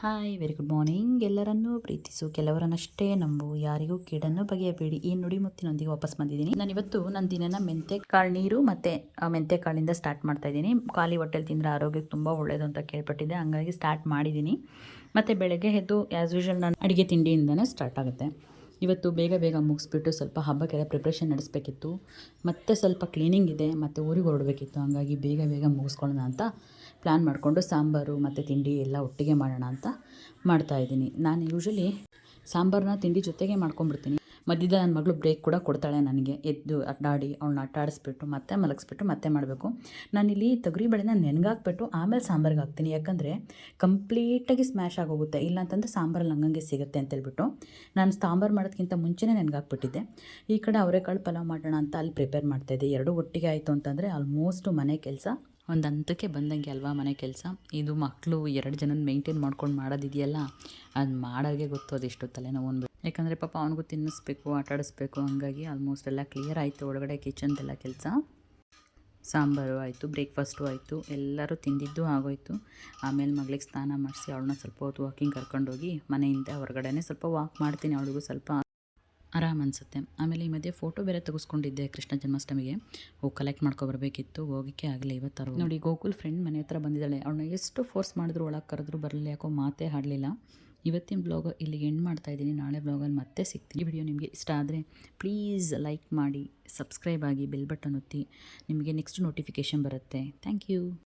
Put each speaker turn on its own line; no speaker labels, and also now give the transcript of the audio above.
Hi very good morning ಎಲ್ಲರನ್ನೂ ಪ್ರೀತಿಸು, ಕೆಲವರನ್ನಷ್ಟೇ ನಂಬು, ಯಾರಿಗೂ ಕೀಡನ್ನು ಬಗೆಯಬೇಡಿ. ಈ ನುಡಿ ಮುತ್ತಿನೊಂದಿಗೆ ವಾಪಸ್ ಬಂದಿದ್ದೀನಿ. ನಾನು ಇವತ್ತು ನನ್ನ ದಿನನ ಮೆಂತೆ ಕಾಳು ನೀರು ಮತ್ತು ಮೆಂತೆ ಕಾಳಿಂದ ಸ್ಟಾರ್ಟ್ ಮಾಡ್ತಾ ಇದ್ದೀನಿ. ಖಾಲಿ ಹೊಟ್ಟೆಲಿ ತಿಂದರೆ ಆರೋಗ್ಯಕ್ಕೆ ತುಂಬ ಒಳ್ಳೆಯದು ಅಂತ ಕೇಳ್ಪಟ್ಟಿದ್ದೆ. ಹಂಗಾಗಿ ಸ್ಟಾರ್ಟ್ ಮಾಡಿದ್ದೀನಿ. ಮತ್ತು ಬೆಳಗ್ಗೆ ಎದ್ದು ಆ್ಯಸ್ ಯೂಶಲ್ ನಾನು ಅಡುಗೆ ತಿಂಡಿಯಿಂದನೇ ಸ್ಟಾರ್ಟ್ ಆಗುತ್ತೆ. ಇವತ್ತು ಬೇಗ ಬೇಗ ಮುಗಿಸ್ಬಿಟ್ಟು ಸ್ವಲ್ಪ ಹಬ್ಬಕ್ಕೆಲ್ಲ ಪ್ರಿಪ್ರೇಷನ್ ನಡೆಸಬೇಕಿತ್ತು. ಮತ್ತು ಸ್ವಲ್ಪ ಕ್ಲೀನಿಂಗ್ ಇದೆ, ಮತ್ತು ಊರಿಗೆ ಹೊರಡಬೇಕಿತ್ತು. ಹಂಗಾಗಿ ಬೇಗ ಬೇಗ ಮುಗಿಸ್ಕೊಳ್ಳೋಣ ಅಂತ ಪ್ಲ್ಯಾನ್ ಮಾಡಿಕೊಂಡು ಸಾಂಬಾರು ಮತ್ತು ತಿಂಡಿ ಎಲ್ಲ ಒಟ್ಟಿಗೆ ಮಾಡೋಣ ಅಂತ ಮಾಡ್ತಾಯಿದ್ದೀನಿ ನಾನು ಯೂಶ್ವಲಿ ಸಾಂಬಾರನ್ನ ತಿಂಡಿ ಜೊತೆಗೆ ಮಾಡ್ಕೊಂಬಿಡ್ತೀನಿ ಮಧ್ಯದ ನನ್ನ ಮಗಳು ಬ್ರೇಕ್ ಕೂಡ ಕೊಡ್ತಾಳೆ ನನಗೆ. ಎದ್ದು ಅಡ್ಡಾಡಿ ಅವ್ಳನ್ನ ಅಟ್ಟಾಡಿಸ್ಬಿಟ್ಟು ಮತ್ತೆ ಮಲಗಿಸ್ಬಿಟ್ಟು ಮತ್ತೆ ಮಾಡಬೇಕು. ನಾನಿಲ್ಲಿ ತೊಗರಿಬೇಳೆನ ನೆನಗಾಕ್ಬಿಟ್ಟು ಆಮೇಲೆ ಸಾಂಬಾರಿಗೆ ಹಾಕ್ತೀನಿ. ಯಾಕಂದರೆ ಕಂಪ್ಲೀಟಾಗಿ ಸ್ಮ್ಯಾಶ್ ಆಗೋಗುತ್ತೆ. ಇಲ್ಲ ಅಂತಂದರೆ ಸಾಂಬಾರಲ್ಲಿ ಹಂಗಂಗೆ ಸಿಗುತ್ತೆ ಅಂತೇಳ್ಬಿಟ್ಟು ನಾನು ಸಾಂಬಾರು ಮಾಡೋದಕ್ಕಿಂತ ಮುಂಚೆನೇ ನೆನಗಾಕ್ಬಿಟ್ಟಿದ್ದೆ. ಈ ಕಡೆ ಅವರೆಕಾಳು ಪಲಾವ್ ಮಾಡೋಣ ಅಂತ ಅಲ್ಲಿ ಪ್ರಿಪೇರ್ ಮಾಡ್ತಾಯಿದ್ದೆ ಎರಡು ಒಟ್ಟಿಗೆ ಆಯಿತು ಅಂತಂದರೆ ಆಲ್ಮೋಸ್ಟು ಮನೆ ಕೆಲಸ. ಒಂದು ಹಂತಕ್ಕೆ ಬಂದಂಗೆ ಅಲ್ವಾ ಮನೆ ಕೆಲಸ? ಇದು ಮಕ್ಕಳು ಎರಡು ಜನನ ಮೇಂಟೈನ್ ಮಾಡ್ಕೊಂಡು ಮಾಡೋದಿದೆಯಲ್ಲ? ಅದು ಮಾಡೋರಿಗೆ ಗೊತ್ತು ಅದೆಷ್ಟು ಅನ್ಬಿಟ್ಟು ಯಾಕಂದರೆ ಪಾಪ ಅವನಿಗೂ ತಿನ್ನಿಸ್ಬೇಕು ಆಟಾಡಿಸ್ಬೇಕು ಹಾಗಾಗಿ ಆಲ್ಮೋಸ್ಟ್ ಎಲ್ಲ ಕ್ಲಿಯರ್ ಆಯಿತು. ಒಳಗಡೆ ಕಿಚನ್ದೆಲ್ಲ ಕೆಲಸ ಸಾಂಬಾರು ಆಯಿತು ಬ್ರೇಕ್ಫಾಸ್ಟು ಆಯಿತು, ಎಲ್ಲರೂ ತಿಂದಿದ್ದು ಆಗೋಯ್ತು. ಆಮೇಲೆ ಮಗಳಿಗೆ ಸ್ನಾನ ಮಾಡಿಸಿ ಅವಳನ್ನ ಸ್ವಲ್ಪ ಹೊತ್ತು ವಾಕಿಂಗ್ ಕರ್ಕೊಂಡೋಗಿ ಮನೆಯಿಂದ ಹೊರಗಡೆನೇ ಸ್ವಲ್ಪ ವಾಕ್ ಮಾಡ್ತೀನಿ, ಅವಳಿಗೂ ಸ್ವಲ್ಪ ಆರಾಮ್ ಅನಿಸುತ್ತೆ. ಆಮೇಲೆ ಈ ಮಧ್ಯೆ ಫೋಟೋ ಬೇರೆ ತೆಗೆಸ್ಕೊಂಡಿದ್ದೆ ಕೃಷ್ಣ ಜನ್ಮಾಷ್ಟಮಿಗೆ. ಹೋಗಿ ಕಲೆಕ್ಟ್ ಮಾಡ್ಕೊಬರ್ಬೇಕಿತ್ತು ಹೋಗೋಕ್ಕೆ ಆಗಲಿ ಇವತ್ತರ. ನೋಡಿ, ಗೋಕುಲ್ ಫ್ರೆಂಡ್ ಮನೆ ಹತ್ರ ಬಂದಿದ್ದಾಳೆ. ಅವಳನ್ನ ಎಷ್ಟು ಫೋರ್ಸ್ ಮಾಡಿದ್ರು, ಒಳಗೆ ಕರೆದ್ರು ಬರಲಿ ಯಾಕೋ ಮಾತೇ ಹಾಡಲಿಲ್ಲ ಇವತ್ತಿನ ಬ್ಲಾಗ್ ಇಲ್ಲಿಗೆ ಎಂಡ್ ಮಾಡ್ತಾ ಇದ್ದೀನಿ. ನಾಳೆ ಬ್ಲಾಗಲ್ಲಿ ಮತ್ತೆ ಸಿಗ್ತೀನಿ. ಈ ವಿಡಿಯೋ ನಿಮಗೆ ಇಷ್ಟ ಆದರೆ ಪ್ಲೀಸ್ ಲೈಕ್ ಮಾಡಿ ಸಬ್ಸ್ಕ್ರೈಬ್ ಆಗಿ ಬೆಲ್ ಬಟನ್ ಒತ್ತಿ. ನಿಮಗೆ ನೆಕ್ಸ್ಟ್ ನೋಟಿಫಿಕೇಷನ್ ಬರುತ್ತೆ. Thank you